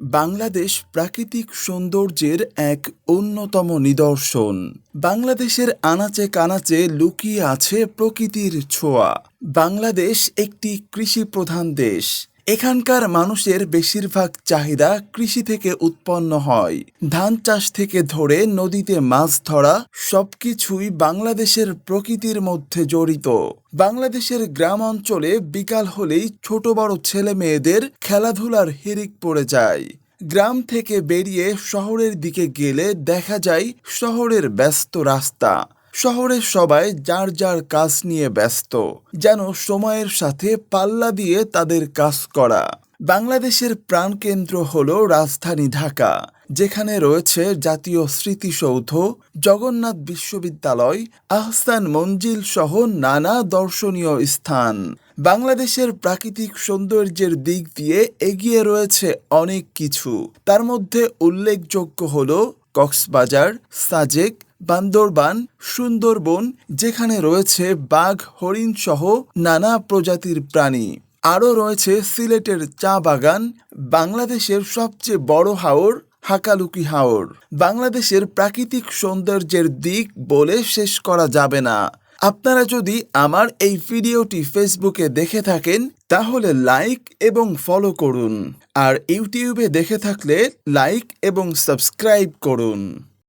বাংলাদেশ প্রাকৃতিক সৌন্দর্যের এক অন্যতম নিদর্শন। বাংলাদেশের আনাচে কানাচে লুকিয়ে আছে প্রকৃতির ছোঁয়া। বাংলাদেশ একটি কৃষি প্রধান দেশ। এখানকার মানুষের বেশিরভাগ চাহিদা কৃষি থেকে উৎপন্ন হয়। ধান চাষ থেকে ধরে নদীতে মাছ ধরা সবকিছুই বাংলাদেশের প্রকৃতির মধ্যে জড়িত। বাংলাদেশের গ্রাম অঞ্চলে বিকাল হলেই ছোট বড় ছেলে মেয়েদের খেলাধুলার হিরিক পড়ে যায়। গ্রাম থেকে বেরিয়ে শহরের দিকে গেলে দেখা যায় শহরের ব্যস্ত রাস্তা। শহরের সবাই যার যার কাজ নিয়ে ব্যস্ত, যেন সময়ের সাথে পাল্লা দিয়ে তাদের কাজ করা। বাংলাদেশের প্রাণকেন্দ্র হল রাজধানী ঢাকা, যেখানে রয়েছে জাতীয় স্মৃতিসৌধ, জগন্নাথ বিশ্ববিদ্যালয়, আহসান মঞ্জিল সহ নানা দর্শনীয় স্থান। বাংলাদেশের প্রাকৃতিক সৌন্দর্যের দিক দিয়ে এগিয়ে রয়েছে অনেক কিছু। তার মধ্যে উল্লেখযোগ্য হল কক্সবাজার, সাজেক বান্দরবান, সুন্দরবন, যেখানে রয়েছে বাঘ, হরিণ সহ নানা প্রজাতির প্রাণী। আরও রয়েছে সিলেটের চা বাগান, বাংলাদেশের সবচেয়ে বড় হাওর, হাকালুকি হাওর। বাংলাদেশের প্রাকৃতিক সৌন্দর্যের দিক বলে শেষ করা যাবে না। আপনারা যদি আমার এই ভিডিওটি ফেসবুকে দেখে থাকেন, তাহলে লাইক এবং ফলো করুন। আর ইউটিউবে দেখে থাকলে লাইক এবং সাবস্ক্রাইব করুন।